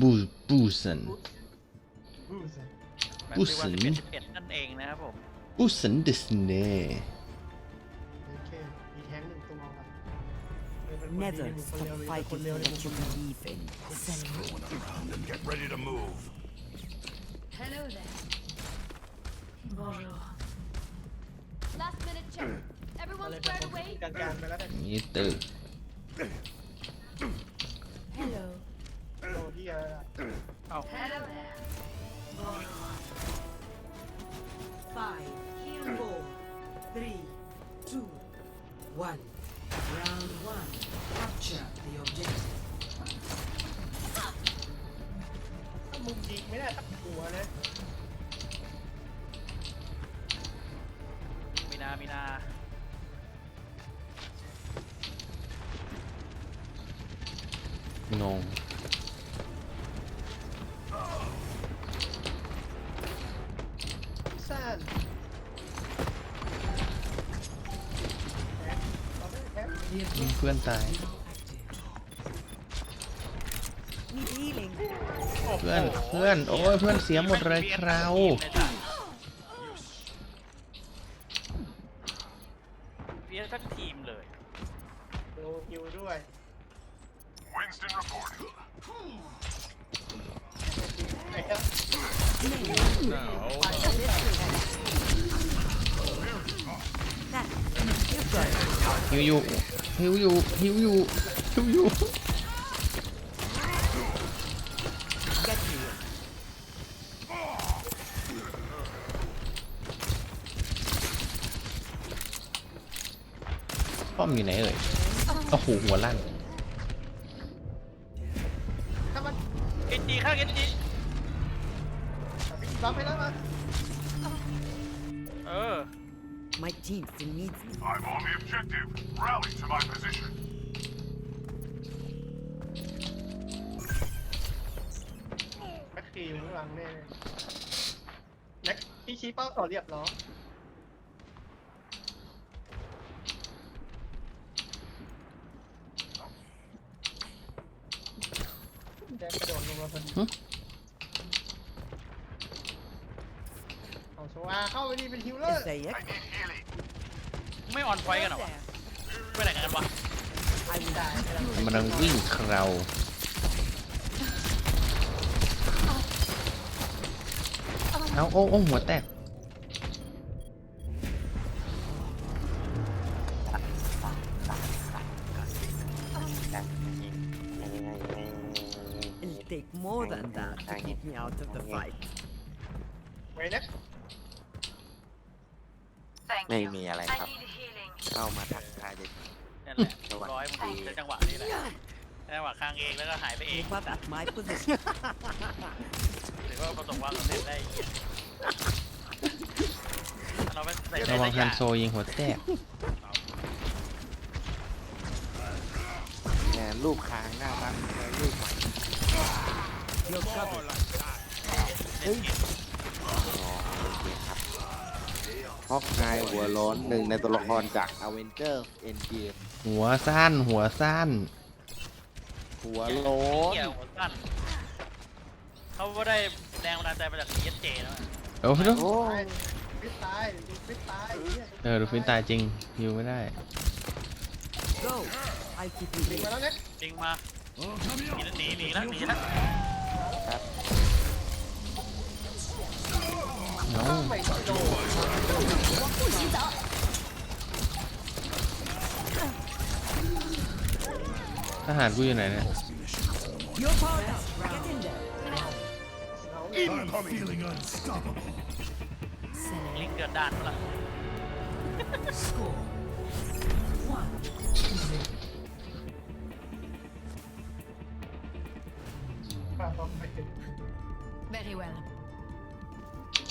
บูบูสันบูสแมตผู้ช์สิที่งวัน11นั่นเองนะครับผมบูสันดิสเน่โอเคมีแท้งหนึ่งตัวว่ะเออเป็นคนดี Never เป็นคนเร็ว stop เป็นคน fighting เร็ว for เป็น what ค you นเร็ว believe in. around and get ready to move. Hello there. Bonjour. Last minute check. อะ Everyone ไรเป็น squared คน away? กลางๆไปแล้วเนี่ยนี่ตึก Hello. โอ้ที่อะไรอะ Hello there. Five, four, three, two, one. Round one. Capture the objective. ถ้ามุมยิงไม่ได้สักหัวนะมีนา มีนา งง เพื่อนตาย Need healing. เพื่อน เพื่อน โอ้ย เพื่อนเสียหมดเลยคราวเพียทั้งทีมเลยโลฮิวด้วย Winston reporting. ไอ้ครับฮิวอยู่ ฮิวอยู่ฮิวอยู่ฮิวอยู่ Get me. ป้อมอยู่ไหนเอ่ยโอ้โหหัวลั่นถ้ามันเอ็นจีข้างเอ็นจีบัฟไปแล้วมาเออ My team still needs me. I'm on the objective. Rally to my position. แม็กคีอยู่ข้างหลังแน่แม็กที่ชี้เป้าต่อเรียบร้อยแดงกระโดดลงมาพอดี เอาโซอาเข้าไปดีเป็นฮิวเลอร์ Is they I need healing. ไม่ออนไฟกันเหรอวะไปไหนกันวะ I will ได้ไม่ได้มันกำลังวิ่งคราวเอาโอ้โอ้หัวแตก It'll take more than that to keep me out of the fight. ไว้นะ ไม่มีอะไรครับ healing. เข้ามาทักทายเด็ก นั่นแหละร้อยมึงดูในจังหวะนี้แหละจังหวะข้างเองแล้วก็หายไปเอง Move up at my position. หรือว่าประสบความสำเร็จได้อีกเราไม่ใส่ระวังใส่ฮันยาโซยิงหัวแตกเนี่ยรูปค้างหน้ารักเลยรูปใหม่ You're covered. อ๋อโอเคครับ ฮอกไนหัวโล้นหนึ่งในตัวละครจาก a v e n g e r Endgame หัวสั้น หัวสั้น หัวโล้นเกี่ยวหัวสั้นเขาก็ได้แรงบันดาลใจมาจาก CSJ นะโอ้โหโอ้ตายฟิตตายดูฟิตตายไอ้เหี้ยเออดูฟินตายจริงฮิวไม่ได้ Go. I'll keep you ดึงมา busy. แล้วเนี่ยจริงมาหนีหนีหนีแล้วหนีแล้วเอาไม่โดน ทหารกูอยู่ไหนเนี่ย Your part. Get in there. เอา I'm feeling unstoppable. ลิงเกิดด้านละ ปาดออกไปถึง Very well.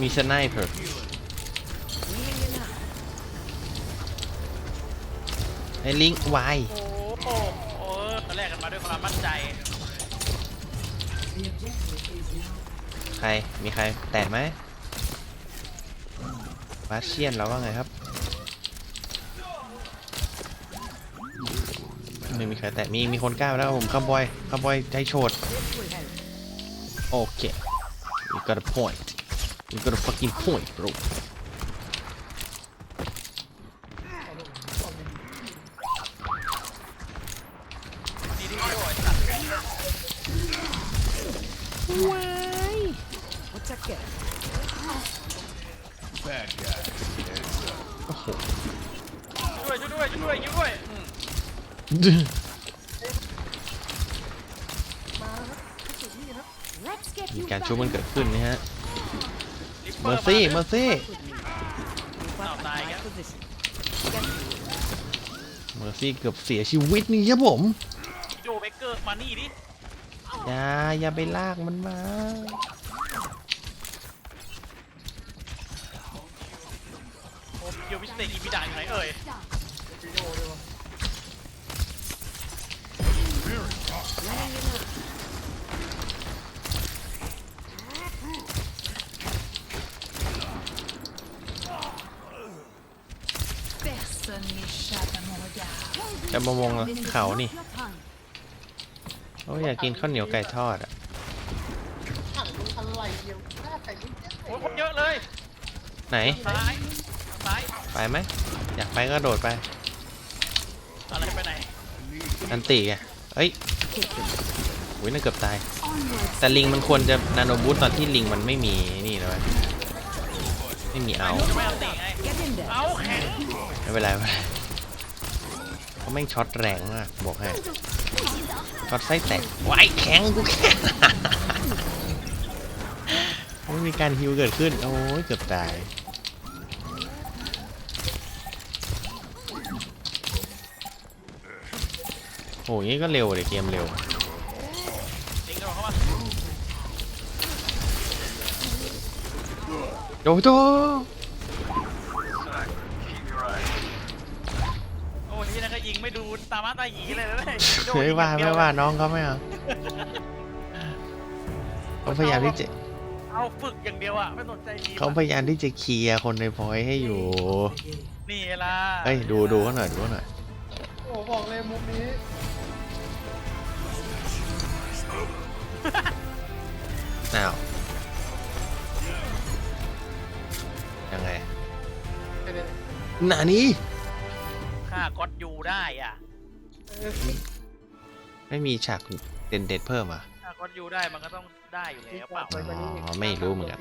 มีสไนเปอร์ Healing up. ไอ้ลิงวายโอ้โหโอ้ตอนแรกกันมาด้วยความมั่นใจ ใคร มีใครแตกไหมบาเชียนเราว่าไงครับ ไม่มีใครแตกมีมีคนกล้าไปแล้วครับผมคาร์บอยคาร์บอยใจโฉด This will help. โอเค you got a point you got a fucking point bro ดีที่โดนตัด What's a cat? Bad guy. โอ้โหช่วยช่วยด้วยช่วยด้วยยิงด้วยอื ม Let's get มี you การ back ชุบมันเกิดขึ้นนะฮะลิปเมอร์ซี่เมอร์ซี่ With me. You Now, got die my again. position. Get เมอร์ซี่เกือบเสียชีวิตนี่ครับผมโจเบเกอร์มานี่ดิอย่าอย่าไปลากมันมาโอ้เกียววิสเตอีพีด่างอยู่ไหนเอ่ย วิดีโอเลยวะ Personne n'échappe à mon regard. จะ มามงเขานี่ Your time. โอ้ยอยากกินข้าวเหนียวไก่ทอดอะถังอะไรเดียวหน้าใส่นิดเดียวโอ้ยคนเยอะเลยไหนซ้ายซ้ายไปไหมอยากไปก็โดดไปอะไรไปไหนอันติไงเอ้ยอุ้ยน่าเกือบตาย Onwards. แต่ลิงมันควรจะนาโนบูตตอนที่ลิงมันไม่มีนี่นะเว้ยไม่มีเอาจะไม่เอาตีไง Get in there. เอาแข็งไม่เป็นไรไม่เป็นไร เขาแม่งช็อตแรงมากบอกให้ช็อตไส้แตกไว้ายแข็งกูแข็งไม่มีการฮิวเกิดขึ้น โอ้ยเกือบตายโอ้ยงี้ก็เร็วเลยเกมเร็วโดโอ้โห โอ้ยที่นั่นก็ยิง ไม่ดูตามาตาหยีเลยนะเลยโดนไม่ยิงว่าอย่งเดีไม่ยว่าน้องเขาไม่เอาเขาพยายามที่จะเอาฝึกอย่างเดียวอะไม่สนใจทีมเขาพยายามที่จะเคลียร์คนในพอยต์ให้อยู่ นี่ล่ะเอ้ยดูดูเขาหน่อยดูเขาหน่อยโอ้บอกเลยมุกนี้อ้าวยังไงเป็นไงหนานี้ฆ่าก็ อดยูได้อะเออไม่มีฉากเด่นเด็ดๆเพิ่มอะฆ่าก็อดยูได้มันก็ต้องได้อยู่แล้วเปล่า อ๋อไม่รู้เหมือนกัน